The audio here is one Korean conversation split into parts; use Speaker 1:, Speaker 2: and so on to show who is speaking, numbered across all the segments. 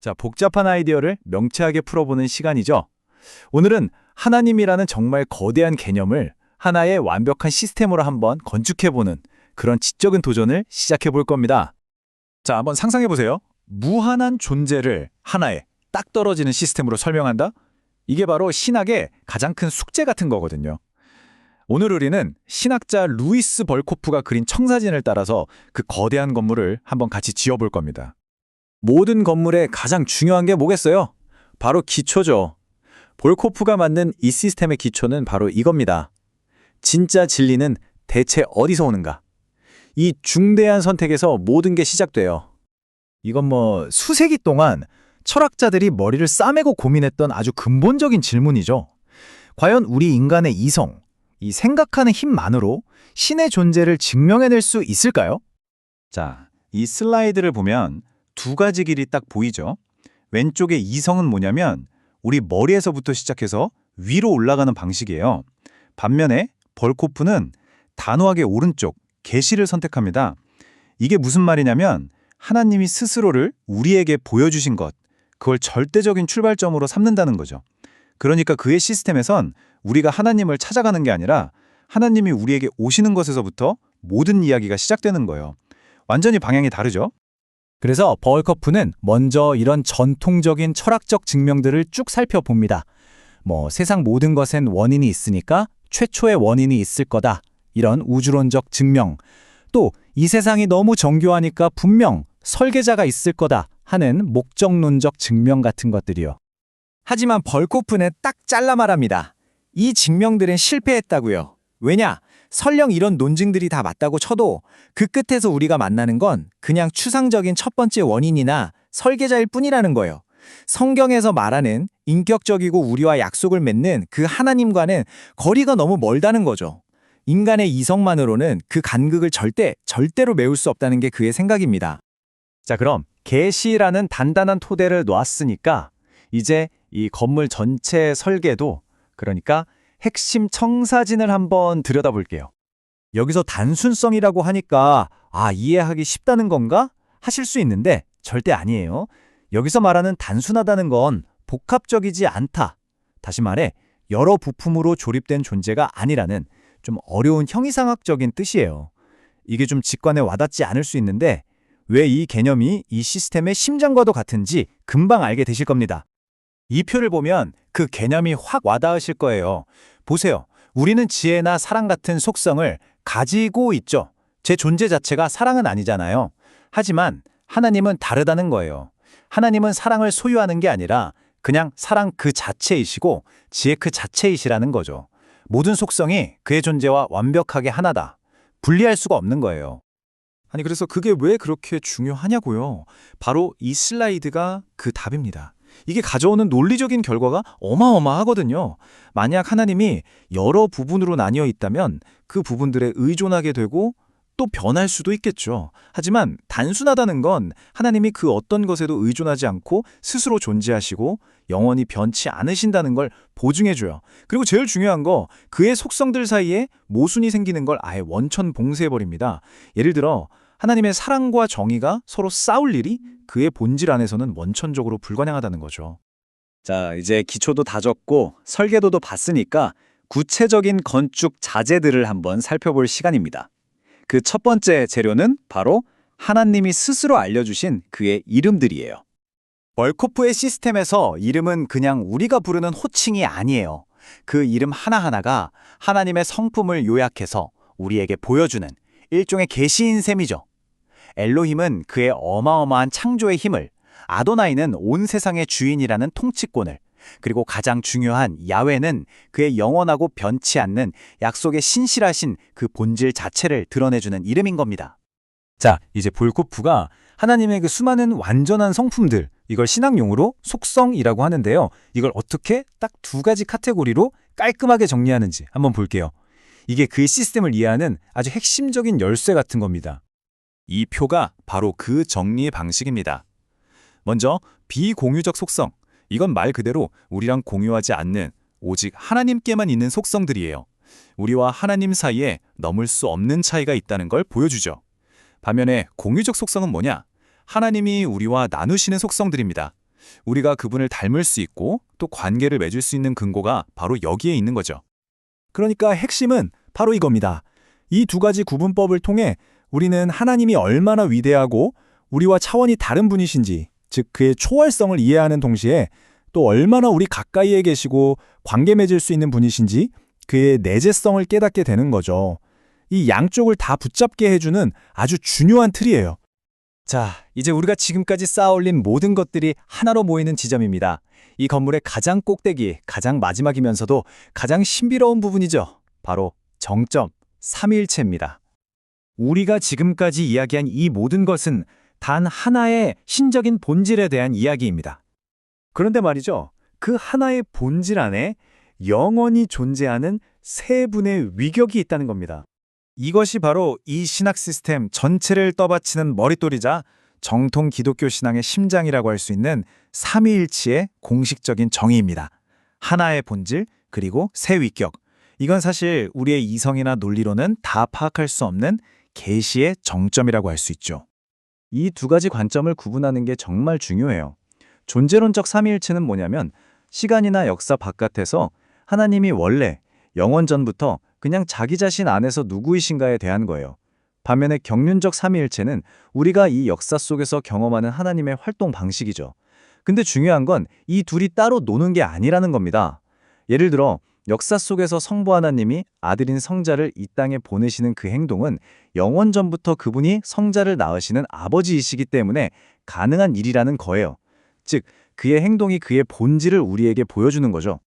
Speaker 1: 자, 복잡한 아이디어를 명쾌하게 풀어보는 시간이죠. 오늘은 하나님이라는 정말 거대한 개념을 하나의 완벽한 시스템으로 한번 건축해보는 그런 지적인 도전을 시작해볼 겁니다. 자, 한번 상상해보세요. 무한한 존재를 하나의 딱 떨어지는 시스템으로 설명한다? 이게 바로 신학의 가장 큰 숙제 같은 거거든요. 오늘 우리는 신학자 루이스 벌코프가 그린 청사진을 따라서 그 거대한 건물을 한번 같이 지어볼 겁니다. 모든 건물의 가장 중요한 게 뭐겠어요? 바로 기초죠. 볼코프가 만든 이 시스템의 기초는 바로 이겁니다. 진짜 진리는 대체 어디서 오는가? 이 중대한 선택에서 모든 게 시작돼요. 이건 뭐 수세기 동안 철학자들이 머리를 싸매고 고민했던 아주 근본적인 질문이죠. 과연 우리 인간의 이성, 이 생각하는 힘만으로 신의 존재를 증명해낼 수 있을까요? 자, 이 슬라이드를 보면 두 가지 길이 딱 보이죠? 왼쪽의 이성은 뭐냐면 우리 머리에서부터 시작해서 위로 올라가는 방식이에요. 반면에 벌코프는 단호하게 오른쪽, 계시를 선택합니다. 이게 무슨 말이냐면 하나님이 스스로를 우리에게 보여주신 것, 그걸 절대적인 출발점으로 삼는다는 거죠. 그러니까 그의 시스템에선 우리가 하나님을 찾아가는 게 아니라 하나님이 우리에게 오시는 것에서부터 모든 이야기가 시작되는 거예요. 완전히 방향이 다르죠? 그래서 버울커프는 먼저 이런 전통적인 철학적 증명들을 쭉 살펴봅니다. 뭐 세상 모든 것엔 원인이 있으니까 최초의 원인이 있을 거다. 이런 우주론적 증명. 또 이 세상이 너무 정교하니까 분명 설계자가 있을 거다 하는 목적론적 증명 같은 것들이요. 하지만 벌코프는 딱 잘라 말합니다. 이 증명들은 실패했다고요. 왜냐? 설령 이런 논증들이 다 맞다고 쳐도 그 끝에서 우리가 만나는 건 그냥 추상적인 첫 번째 원인이나 설계자일 뿐이라는 거예요. 성경에서 말하는 인격적이고 우리와 약속을 맺는 그 하나님과는 거리가 너무 멀다는 거죠. 인간의 이성만으로는 그 간극을 절대, 절대로 메울 수 없다는 게 그의 생각입니다. 자, 그럼 계시라는 단단한 토대를 놓았으니까 이제 이 건물 전체 설계도 그러니까 핵심 청사진을 한번 들여다볼게요. 여기서 단순성이라고 하니까 아, 이해하기 쉽다는 건가? 하실 수 있는데 절대 아니에요. 여기서 말하는 단순하다는 건 복합적이지 않다. 다시 말해 여러 부품으로 조립된 존재가 아니라는 좀 어려운 형이상학적인 뜻이에요. 이게 좀 직관에 와닿지 않을 수 있는데 왜 이 개념이 이 시스템의 심장과도 같은지 금방 알게 되실 겁니다. 이 표를 보면 그 개념이 확 와닿으실 거예요. 보세요. 우리는 지혜나 사랑 같은 속성을 가지고 있죠. 제 존재 자체가 사랑은 아니잖아요. 하지만 하나님은 다르다는 거예요. 하나님은 사랑을 소유하는 게 아니라 그냥 사랑 그 자체이시고 지혜 그 자체이시라는 거죠. 모든 속성이 그의 존재와 완벽하게 하나다. 분리할 수가 없는 거예요. 아니 그래서 그게 왜 그렇게 중요하냐고요. 바로 이 슬라이드가 그 답입니다. 이게 가져오는 논리적인 결과가 어마어마하거든요. 만약 하나님이 여러 부분으로 나뉘어 있다면 그 부분들에 의존하게 되고 또 변할 수도 있겠죠. 하지만 단순하다는 건 하나님이 그 어떤 것에도 의존하지 않고 스스로 존재하시고 영원히 변치 않으신다는 걸 보증해줘요. 그리고 제일 중요한 거 그의 속성들 사이에 모순이 생기는 걸 아예 원천 봉쇄해버립니다. 예를 들어 하나님의 사랑과 정의가 서로 싸울 일이 그의 본질 안에서는 원천적으로 불가능하다는 거죠. 자, 이제 기초도 다졌고 설계도도 봤으니까 구체적인 건축 자재들을 한번 살펴볼 시간입니다. 그 첫 번째 재료는 바로 하나님이 스스로 알려주신 그의 이름들이에요. 벌코프의 시스템에서 이름은 그냥 우리가 부르는 호칭이 아니에요. 그 이름 하나하나가 하나님의 성품을 요약해서 우리에게 보여주는 일종의 계시인 셈이죠. 엘로힘은 그의 어마어마한 창조의 힘을, 아도나이는 온 세상의 주인이라는 통치권을, 그리고 가장 중요한 야훼는 그의 영원하고 변치 않는 약속의 신실하신 그 본질 자체를 드러내주는 이름인 겁니다. 자, 이제 볼코프가 하나님의 그 수많은 완전한 성품들, 이걸 신학용어로 속성이라고 하는데요. 이걸 어떻게 딱 두 가지 카테고리로 깔끔하게 정리하는지 한번 볼게요. 이게 그의 시스템을 이해하는 아주 핵심적인 열쇠 같은 겁니다. 이 표가 바로 그 정리의 방식입니다. 먼저 비공유적 속성. 이건 말 그대로 우리랑 공유하지 않는 오직 하나님께만 있는 속성들이에요. 우리와 하나님 사이에 넘을 수 없는 차이가 있다는 걸 보여주죠. 반면에 공유적 속성은 뭐냐? 하나님이 우리와 나누시는 속성들입니다. 우리가 그분을 닮을 수 있고 또 관계를 맺을 수 있는 근거가 바로 여기에 있는 거죠.
Speaker 2: 그러니까 핵심은 바로 이겁니다. 이 두 가지 구분법을 통해 우리는 하나님이 얼마나 위대하고 우리와 차원이 다른 분이신지, 즉 그의 초월성을 이해하는 동시에 또 얼마나 우리 가까이에 계시고 관계 맺을 수 있는 분이신지 그의 내재성을 깨닫게 되는 거죠. 이 양쪽을 다 붙잡게 해주는 아주 중요한 틀이에요.
Speaker 1: 자, 이제 우리가 지금까지 쌓아올린 모든 것들이 하나로 모이는 지점입니다. 이 건물의 가장 꼭대기, 가장 마지막이면서도 가장 신비로운 부분이죠. 바로 정점, 삼위일체입니다. 우리가 지금까지 이야기한 이 모든 것은 단 하나의 신적인 본질에 대한 이야기입니다. 그런데 말이죠. 그 하나의 본질 안에 영원히 존재하는 세 분의 위격이 있다는 겁니다. 이것이 바로 이 신학 시스템 전체를 떠받치는 머릿돌이자 정통 기독교 신앙의 심장이라고 할 수 있는 삼위일치의 공식적인 정의입니다. 하나의 본질 그리고 세 위격. 이건 사실 우리의 이성이나 논리로는 다 파악할 수 없는 계시의 정점이라고 할 수 있죠. 이 두 가지 관점을 구분하는 게 정말 중요해요. 존재론적 삼위일체는 뭐냐면 시간이나 역사 바깥에서 하나님이 원래 영원 전부터 그냥 자기 자신 안에서 누구이신가에 대한 거예요. 반면에 경륜적 삼위일체는 우리가 이 역사 속에서 경험하는 하나님의 활동 방식이죠. 근데 중요한 건 이 둘이 따로 노는 게 아니라는 겁니다. 예를 들어 역사 속에서 성부 하나님이 아들인 성자를 이 땅에 보내시는 그 행동은 영원 전부터 그분이 성자를 낳으시는 아버지이시기 때문에 가능한 일이라는 거예요. 즉, 그의 행동이 그의 본질을 우리에게 보여주는 거죠.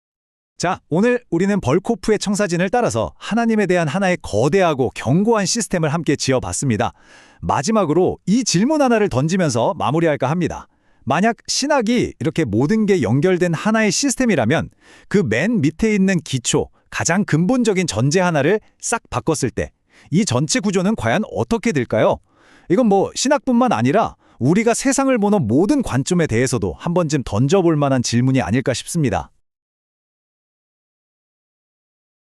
Speaker 1: 자, 오늘 우리는 벌코프의 청사진을 따라서 하나님에 대한 하나의 거대하고 견고한 시스템을 함께 지어봤습니다. 마지막으로 이 질문 하나를 던지면서 마무리할까 합니다. 만약 신학이 이렇게 모든 게 연결된 하나의 시스템이라면 그 맨 밑에 있는 기초, 가장 근본적인 전제 하나를 싹 바꿨을 때 이 전체 구조는 과연 어떻게 될까요? 이건 뭐 신학뿐만 아니라 우리가 세상을 보는 모든 관점에 대해서도 한 번쯤 던져볼 만한 질문이 아닐까 싶습니다.